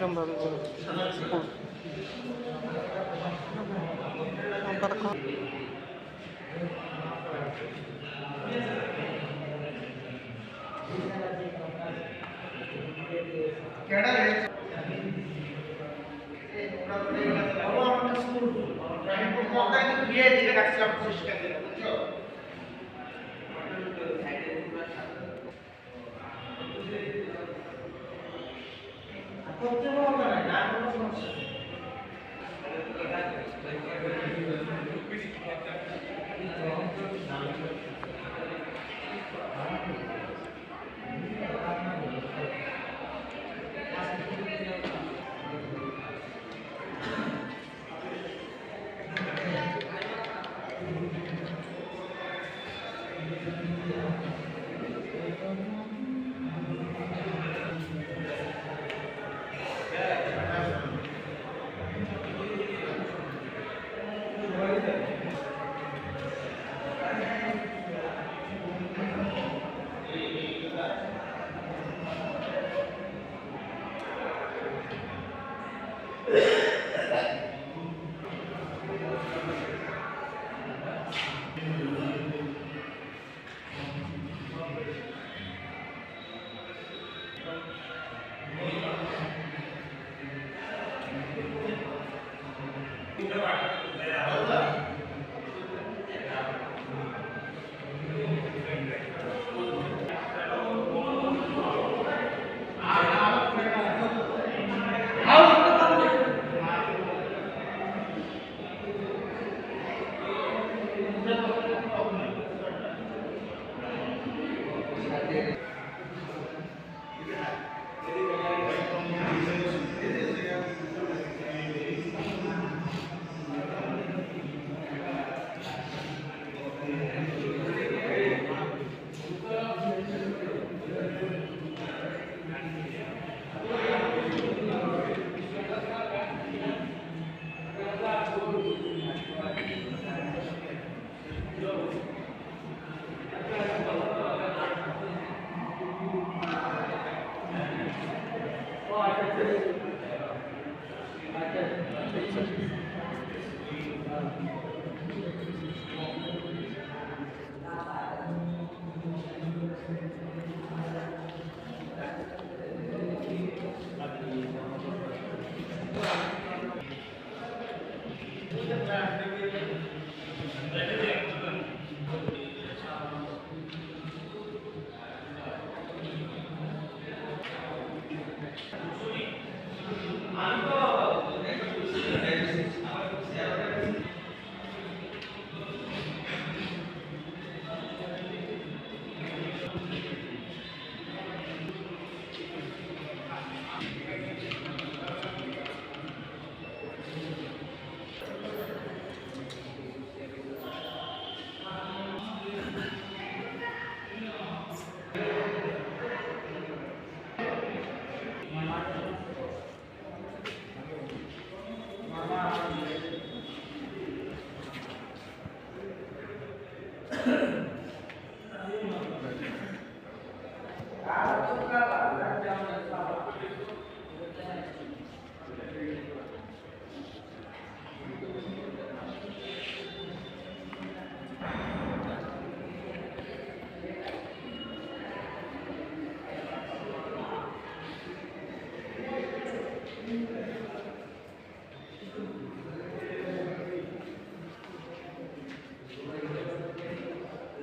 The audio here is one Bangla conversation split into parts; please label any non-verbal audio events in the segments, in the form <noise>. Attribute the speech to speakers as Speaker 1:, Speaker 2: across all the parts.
Speaker 1: এরকমভাবে
Speaker 2: আমরা স্কুল। প্রাইভেট কোম্পানিতে দিয়ে দিলে কাছে আমরা চেষ্টা প্রত্যেক
Speaker 3: Thank you.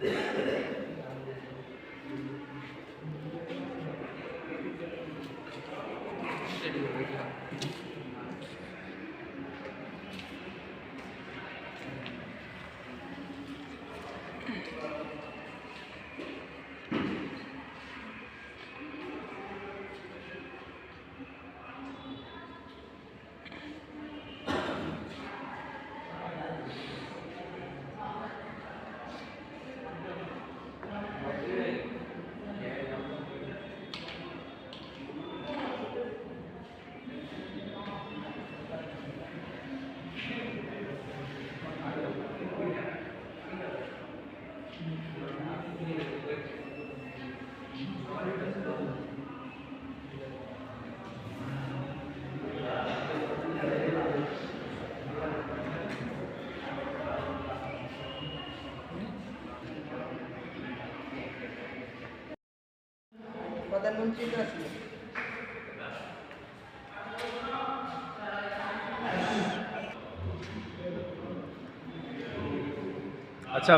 Speaker 3: Thank <laughs> you. প্রধানমন্ত্রী তো আসলে
Speaker 4: আচ্ছা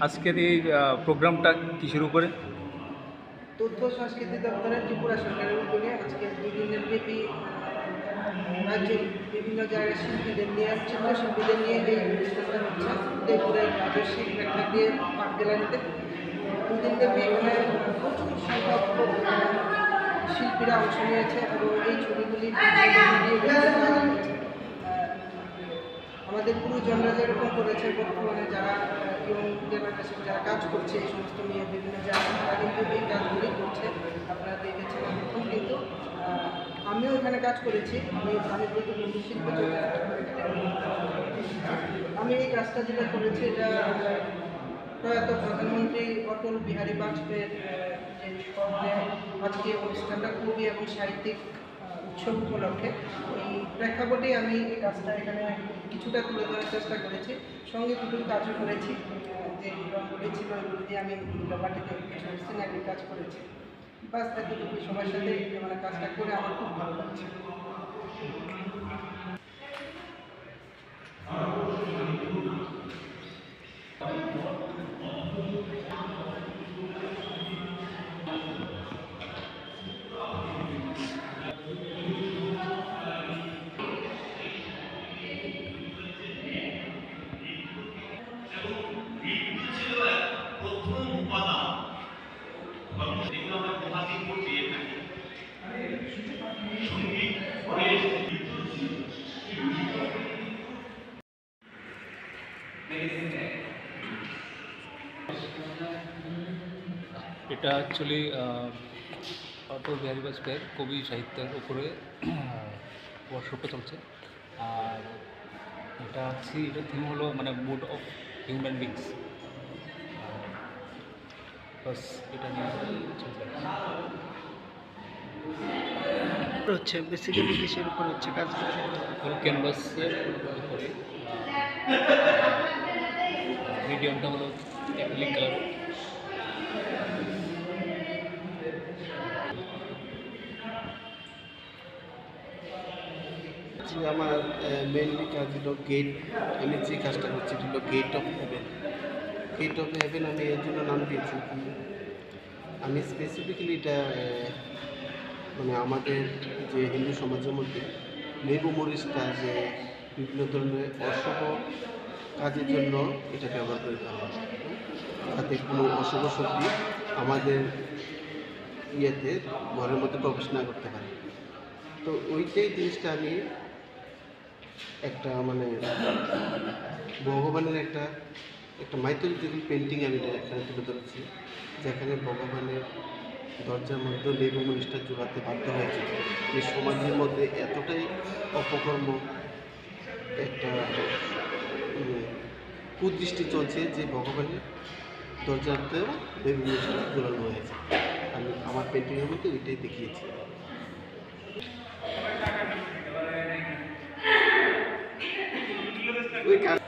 Speaker 4: আজকের এই প্রোগ্রামটা কিসের উপরে?
Speaker 3: তথ্য সংস্কৃতি দপ্তরের ত্রিপুরা সরকারের উদ্যোগে আজকে দুই দিনের ব্যাপী রাজ্যের বিভিন্ন জায়গায় শিল্পীদের নিয়ে চিত্রশিল্পীদের নিয়ে এই অনুষ্ঠানটা হচ্ছে দেবপুরের রাজস্বী প্রেক্ষাগৃহে পাট গ্যালারিতে দুই দিন ব্যাপী এখানে প্রচুর সংখ্যক শিল্পীরা অংশ নিয়েছে এবং এই ছবিগুলি বিভিন্ন আমাদের গুরুজনরা যেরকম করেছে, বর্তমানে যারা ইয়ং জেনারেশন যারা কাজ করছে, এই সমস্ত নিয়ে বিভিন্ন জায়গায়, তারা কিন্তু এই কাজগুলি করছে। আপনারা দেখেছেন এখন কিন্তু আমিও এখানে কাজ করেছি। আমি আমি প্রতিবন্ধী শিল্প আমি এই কাজটা যেটা করেছি, এটা প্রয়াত প্রধানমন্ত্রী অটল বিহারী বাজপেয়ীর যে স্মরণে আজকে অনুষ্ঠানটা কবি এবং সাহিত্যিক উৎসব উপলক্ষে। এই প্রেক্ষাপটে আমি এই কাজটা এখানে কিছুটা তুলে ধরার চেষ্টা করেছি। সঙ্গে দুটো কাজও করেছি। যে রঙগুলি ছিল এগুলি দিয়ে আমি কিছু সিনারি কাজ করেছি। বাস এতটুকু সবার সাথে মানে কাজটা করে আমার খুব ভালো লাগছে।
Speaker 4: এটা অ্যাকচুয়ালি অটল বিহারী বাজপেয়ীর কবি সাহিত্যের উপরে ওয়ার্কশপটা চলছে। আর এটা হচ্ছে এটা থিম হলো মানে মুড অফ হিউম্যান বিংস বাস এটা নিয়ে
Speaker 3: হচ্ছে বেসিক্যালি কিসের উপর হচ্ছে কাজ
Speaker 4: ফুল ক্যানভাসের উপরে। মিডিয়ামটা হলো অ্যাক্রিলিক কালার
Speaker 5: যে আমার মেনলি কাজ হলো গেট আমি যে কাজটা করছি এটা হলো gate of heaven gate of heaven আমি এর জন্য নাম দিয়েছি। আমি স্পেসিফিক্যালি এটা মানে আমাদের যে হিন্দু সমাজের মধ্যে লেবু মরিচটা যে বিভিন্ন ধরনের অশুভ কাজের জন্য এটা ব্যবহার করে থাকা হয়। যাতে কোনো অশুভ শক্তি আমাদের ইয়েতে, ঘরের মধ্যে প্রবেশ না করতে পারে। তো ওইটাই জিনিসটা আমি একটা মানে ভগবানের একটা একটা মাইথোলজিক্যাল পেন্টিং আমি এখানে তুলে ধরেছি যেখানে ভগবানের দরজার মধ্যে লেবু মনীষটা জোগাতে বাধ্য হয়েছে। যে সমাজের মধ্যে এতটাই অপকর্ম একটা উম, কুদৃষ্টি চলছে যে ভগবানের দরজাতেও লেবু মনীষটা ঝোলানো হয়েছে। আমি আমার পেন্টিংয়ের মধ্যে ওইটাই দেখিয়েছি। ওই কাজ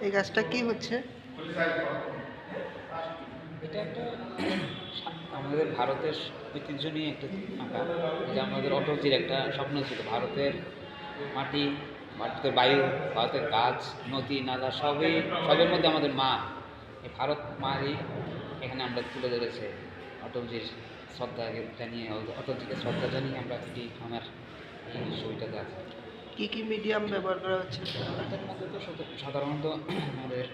Speaker 3: এই কাজটা কি হচ্ছে?
Speaker 6: এটা একটা আমাদের ভারতের ঐতিহ্য নিয়ে একটা আঁকা যে আমাদের অটলজির একটা স্বপ্ন ছিল, ভারতের মাটি, ভারতের বায়ু, ভারতের গাছ, নদী, নালা, সবই, সবের মধ্যে আমাদের মা। এই ভারত মারই এখানে আমরা তুলে ধরেছে অটলজির শ্রদ্ধা জানিয়ে অটলজিকে শ্রদ্ধা জানিয়ে আমরা এটি আমার এই ছবিটাতে আছে
Speaker 3: কী কী মিডিয়াম ব্যবহার করা হচ্ছে?
Speaker 6: এটার মধ্যে তো সাধারণত আমাদের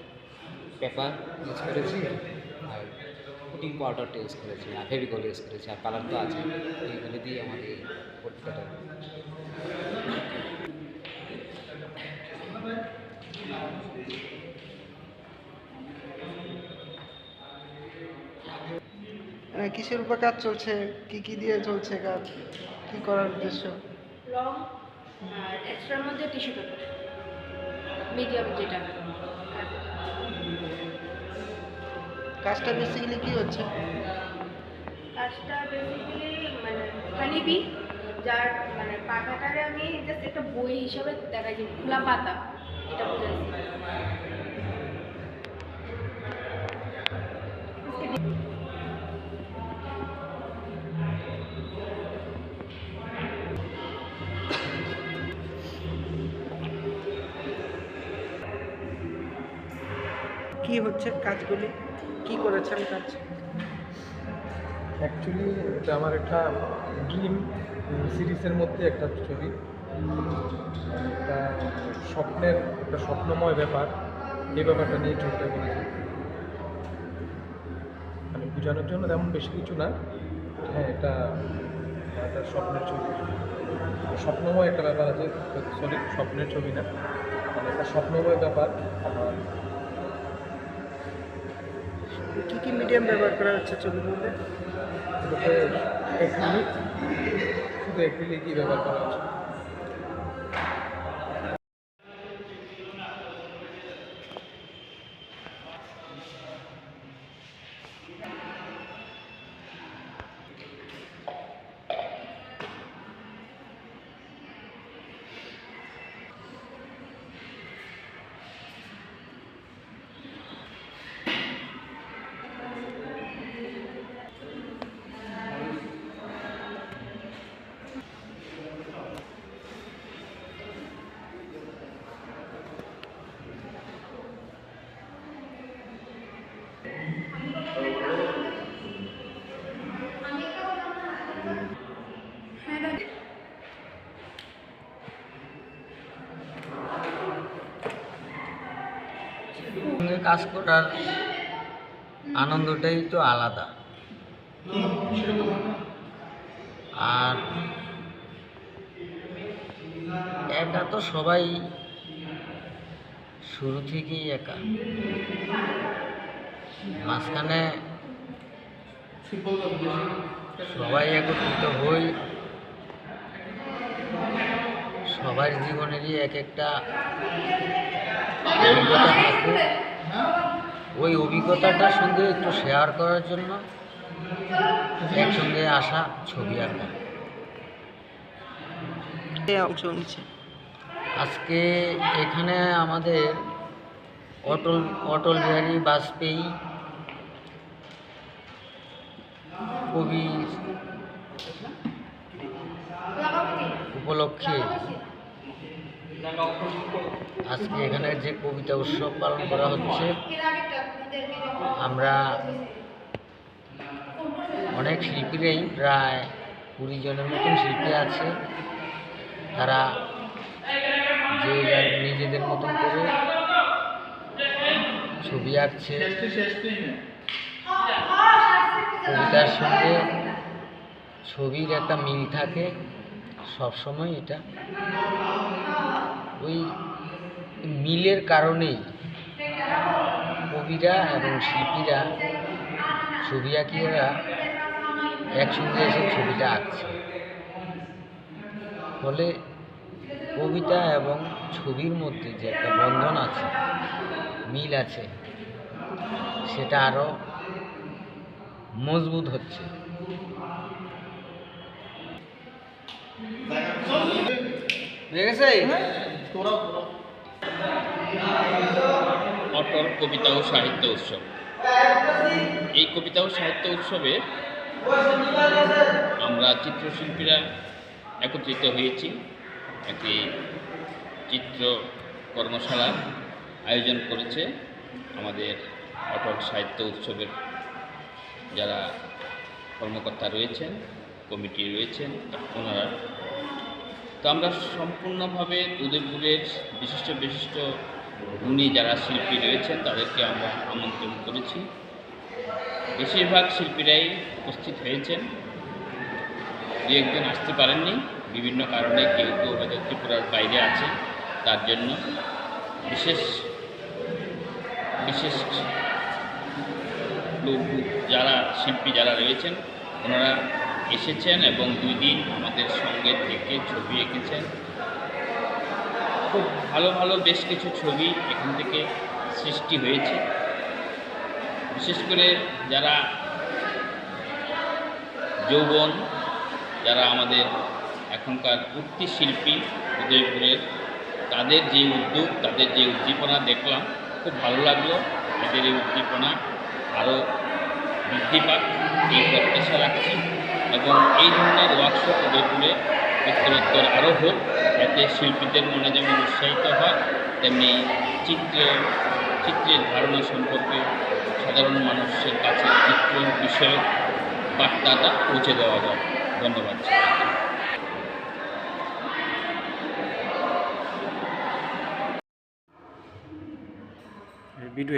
Speaker 6: পেপার ইউজ করেছি আর পুটিং পাউডারটা ইউজ করেছি আর ফেভিকল ইউজ করেছি আর কালার তো আছে। এইগুলো দিয়ে আমাদের এই পত্রিকাটা
Speaker 3: কিসের উপর কাজ চলছে? কি কি দিয়ে চলছে কাজ? কি করার উদ্দেশ্য?
Speaker 7: রং আর এক্সট্রার মধ্যে টিস্যু পেপার মিডিয়াম যেটা।
Speaker 3: কাজটা বেসিক্যালি কি হচ্ছে?
Speaker 7: কাজটা বেসিক্যালি মানে হানিবি যার মানে পাতাটারে আমি জাস্ট একটা বই হিসাবে দেখাই যে খোলা পাতা এটা বোঝাচ্ছি
Speaker 3: কি হচ্ছে কাজগুলি? কি করেছেন কাজ?
Speaker 8: অ্যাকচুয়ালি এটা আমার একটা ড্রিম সিরিজের মধ্যে একটা ছবি। স্বপ্নের, একটা স্বপ্নময় ব্যাপার। এই ব্যাপারটা নিয়ে ছবিটা করেছি। মানে বোঝানোর জন্য তেমন বেশি কিছু না। হ্যাঁ এটা একটা স্বপ্নের ছবি। স্বপ্নময় একটা ব্যাপার আছে। সরি, স্বপ্নের ছবি না। মানে একটা স্বপ্নময় ব্যাপার। আমার
Speaker 3: কি কি মিডিয়াম ব্যবহার করা হচ্ছে ছবির মধ্যে
Speaker 8: এটাতে অ্যাক্রিলিক শুধু অ্যাক্রিলিকই ব্যবহার করা হচ্ছে
Speaker 9: কাজ করার আনন্দটাই তো আলাদা। আর একা তো সবাই শুরু থেকেই একা। মাঝখানে সবাই একত্রিত হই, সবার জীবনেরই এক একটা অভিজ্ঞতা থাকে। ওই অভিজ্ঞতাটার সঙ্গে একটু শেয়ার করার জন্য একসঙ্গে আসা ছবি আঁকা।
Speaker 3: কে অংশ নিচ্ছে।
Speaker 9: আজকে এখানে আমাদের অটল অটল বিহারী বাজপেয়ী কবি উপলক্ষে আজকে এখানে যে কবিতা উৎসব পালন করা হচ্ছে, আমরা অনেক শিল্পীরাই প্রায় কুড়ি জনের মতন শিল্পী আছে। তারা যে নিজেদের মতন করে ছবি আঁকছে। কবিতার সঙ্গে ছবির একটা মিল থাকে, সবসময় এটা। ওই মিলের কারণেই কবিরা এবং শিল্পীরা ছবি আঁকিয়েরা একসঙ্গে এসে ছবিটা আঁকছে। ফলে কবিতা এবং ছবির মধ্যে যে একটা বন্ধন আছে, মিল আছে, সেটা আরও মজবুত হচ্ছে।
Speaker 10: অটল কবিতা ও সাহিত্য উৎসব। এই কবিতা ও সাহিত্য উৎসবে আমরা চিত্রশিল্পীরা একত্রিত হয়েছি। একটি চিত্র কর্মশালা আয়োজন করেছে আমাদের অটল সাহিত্য উৎসবের যারা কর্মকর্তা রয়েছেন, কমিটি রয়েছেন, ওনারা তো আমরা সম্পূর্ণভাবে উদয়পুরের বিশিষ্ট বিশিষ্ট গুণী যারা শিল্পী রয়েছেন, তাদেরকে আমরা আমন্ত্রণ করেছি। বেশিরভাগ শিল্পীরাই উপস্থিত হয়েছেন। দু একজন আসতে পারেননি। বিভিন্ন কারণে কেউ কেউ হয়তো ত্রিপুরার বাইরে আছে, তার জন্য বিশেষ বিশেষ যারা শিল্পী যারা রয়েছেন, ওনারা এসেছেন এবং দুই দিন আমাদের সঙ্গে থেকে ছবি এঁকেছেন। খুব ভালো ভালো বেশ কিছু ছবি এখান থেকে সৃষ্টি হয়েছে। বিশেষ করে যারা যৌবন, যারা আমাদের এখনকার উক্তি শিল্পী উদয়পুরের, তাদের যে উদ্যোগ, তাদের যে উদ্দীপনা দেখলাম, খুব ভালো লাগল। এদের এই উদ্দীপনা আরও বৃদ্ধি পাক, এই প্রত্যাশা রাখছি। এবং এই ধরনের ওয়ার্কশপ উদয়পুরে উত্তরোত্তর আরও হোক এতে শিল্পীদের মনে যেমন উৎসাহিত হয়, তেমনি চিত্র, চিত্রের ধারণা সম্পর্কে সাধারণ মানুষের কাছে চিত্র বিষয়ক বার্তাটা পৌঁছে দেওয়া যায়। ধন্যবাদ।
Speaker 11: ভিডিও